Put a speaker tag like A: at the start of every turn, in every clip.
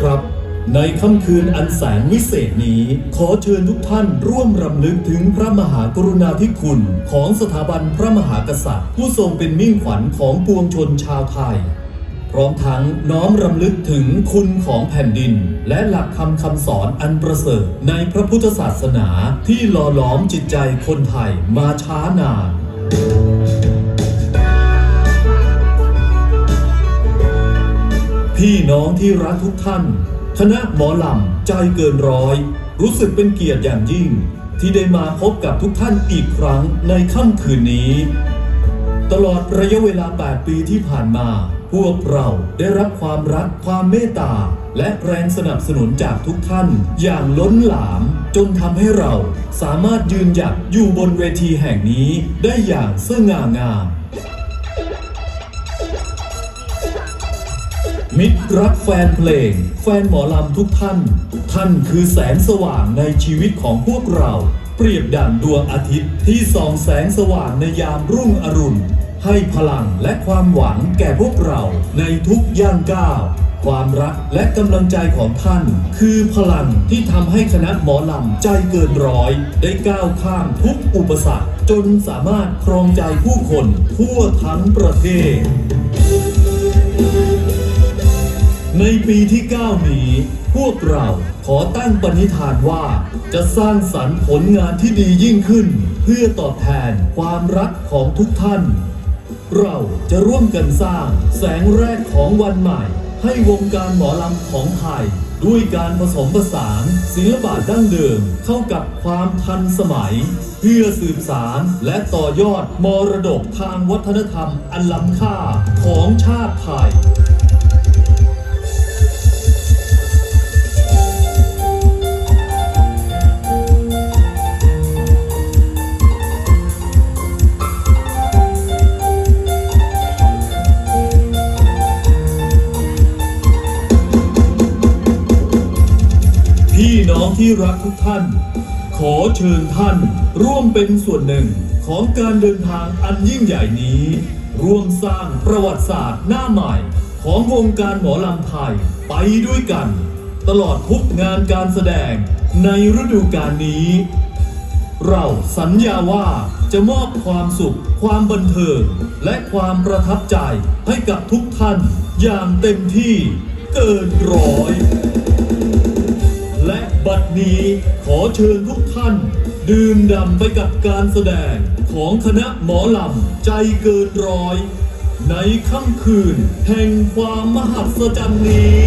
A: ครพครับ ในค่ำคืนอันแสนวิเศษนี้ ขอเชิญทุกท่านร่วมรำลึกถึงพระมหากรุณาธิคุณ ของสถาบันพระมหากษัตริย์ ผู้ทรงเป็นมิ่งขวัญของปวงชนชาวไทย พร้อมทั้งน้อมรำลึกถึงคุณของแผ่นดิน และหลักธรรมคำสอนอันประเสริฐในพระพุทธศาสนาที่หล่อหลอมจิตใจคนไทยมาช้านาน พี่น้องที่รักทุกท่าน คณะหมอลำใจเกินร้อย รู้สึกเป็นเกียรติอย่างยิ่ง ที่ได้มาพบกับทุกท่านอีกครั้งในค่ำคืนนี้ ตลอดระยะเวลา 8 ปีที่ผ่านมา พวกเราได้รับความรักความเมตตา และแรงสนับสนุนจากทุกท่าน อย่างล้นหลาม จนทำให้เราสามารถยืนหยัดอยู่บนเวทีแห่งนี้ได้อย่างสง่างาม มิตรรักแฟนเพลง แฟนหมอลำทุกท่าน ท่านคือแสงสว่างในชีวิตของพวกเรา เปรียบดั่งดวงอาทิตย์ที่ส่องแสงสว่างในยามรุ่งอรุณ ให้พลังและความหวังแก่พวกเราในทุกย่างก้าว ความรักและกำลังใจของท่าน คือพลังที่ทำให้คณะหมอลำใจเกินร้อย ได้ก้าวข้ามทุกอุปสรรค จนสามารถครองใจผู้คนทั่วทั้งประเทศ ในปีที่ 9 นี้ พวกเราขอตั้งปณิธานว่า จะสร้างสรรค์ผลงานที่ดียิ่งขึ้น เพื่อตอบแทนความรักของทุกท่าน เราจะร่วมกันสร้างแสงแรกของวันใหม่ ให้วงการหมอลำของไทย ด้วยการผสมผสานศิลปะดั้งเดิมเข้ากับความทันสมัย เพื่อสืบสารและต่อยอดมรดกทางวัฒนธรรมอันล้ำค่าของชาติไทย ที่รักทุกท่าน ขอเชิญท่านร่วมเป็นส่วนหนึ่งของการเดินทางอันยิ่งใหญ่นี้ ร่วมสร้างประวัติศาสตร์หน้าใหม่ ของวงการหมอลำไทยไปด้วยกัน ตลอดทุกงานการแสดงในฤดูกาลนี้ เราสัญญาว่าจะมอบความสุข ความบันเทิง และความประทับใจให้กับทุกท่านอย่างเต็มที่เกินร้อย บัดนี้ขอเชิญทุกท่าน ดื่มด่ำไปกับการแสดงของคณะหมอลำใจเกินร้อย ในค่ำคืนแห่งความมหัศจรรย์นี้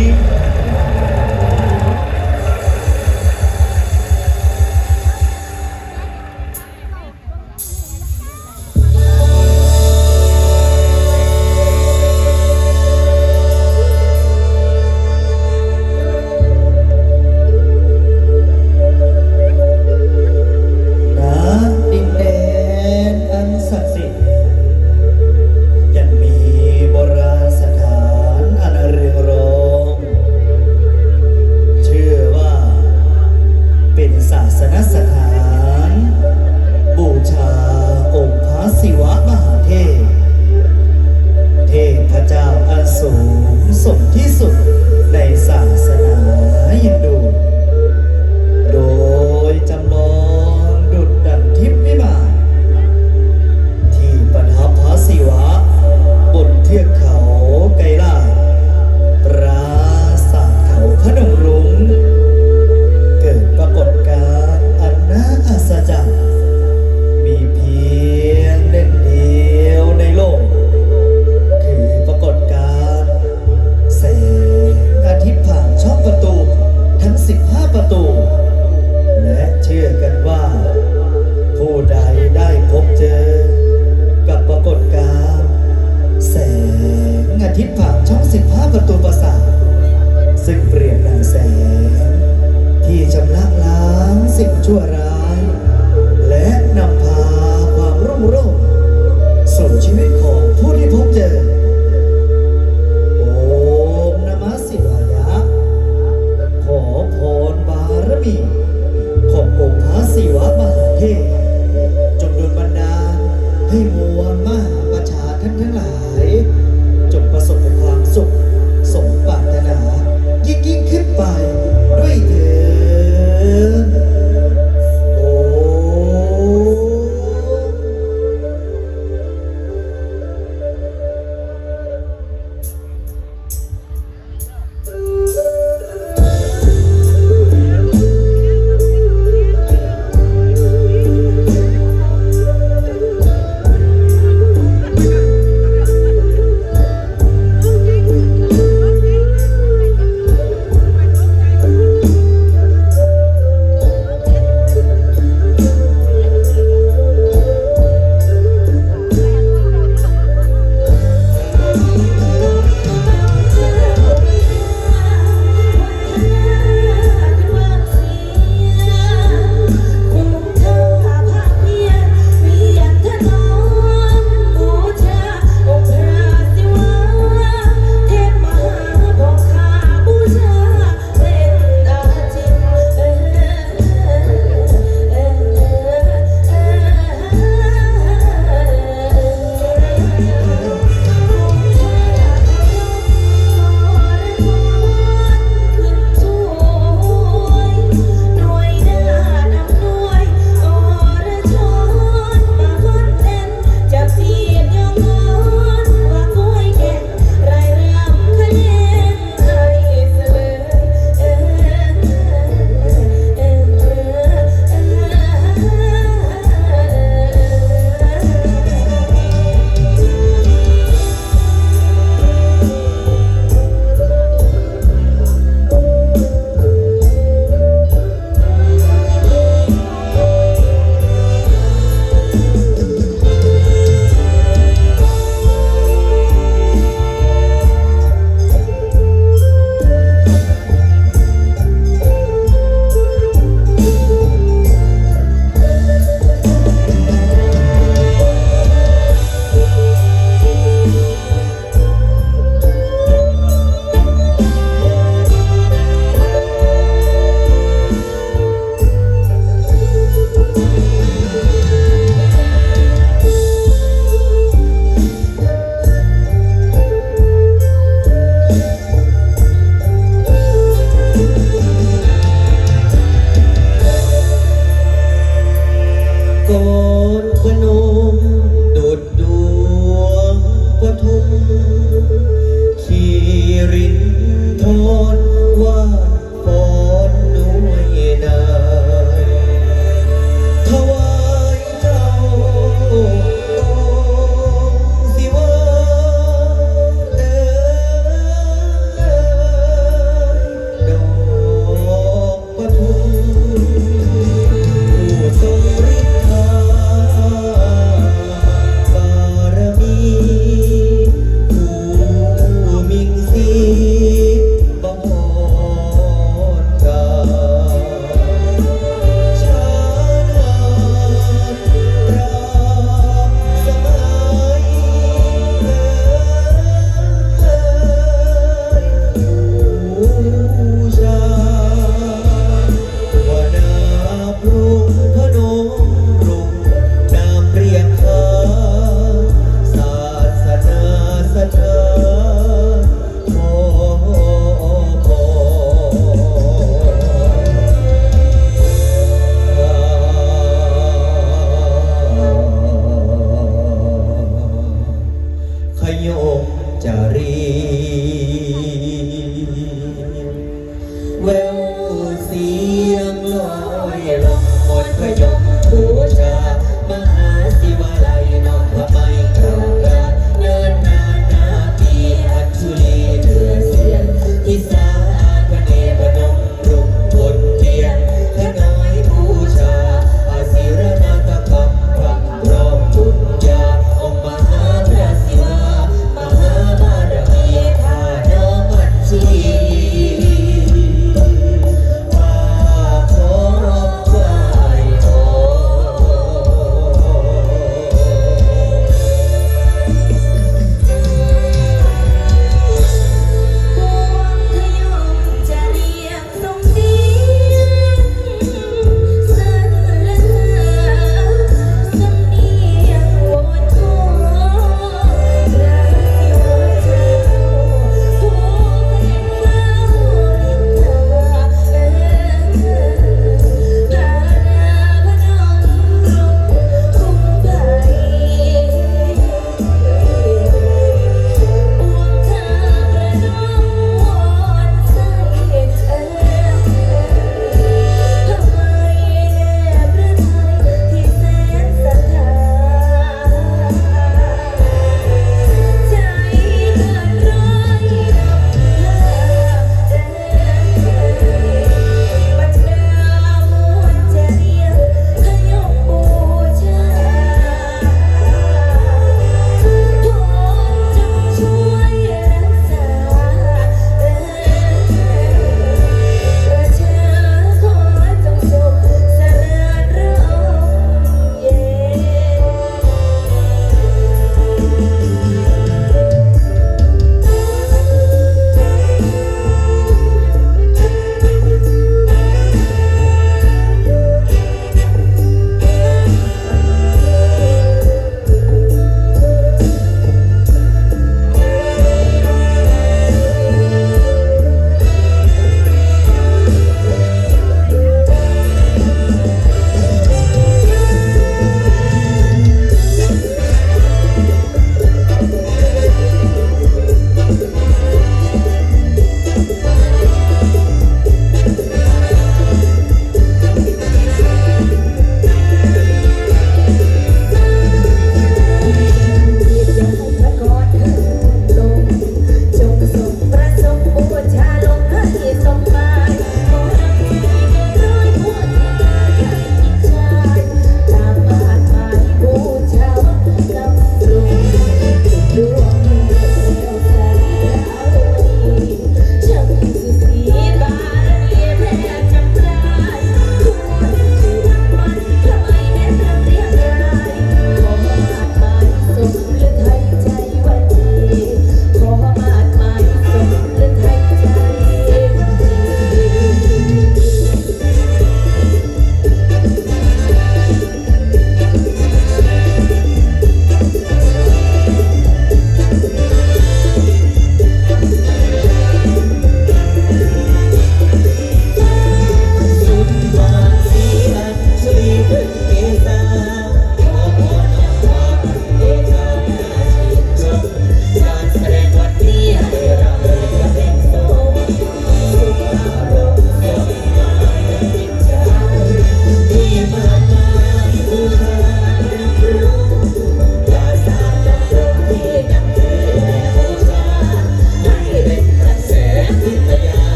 B: ส่งที่สุด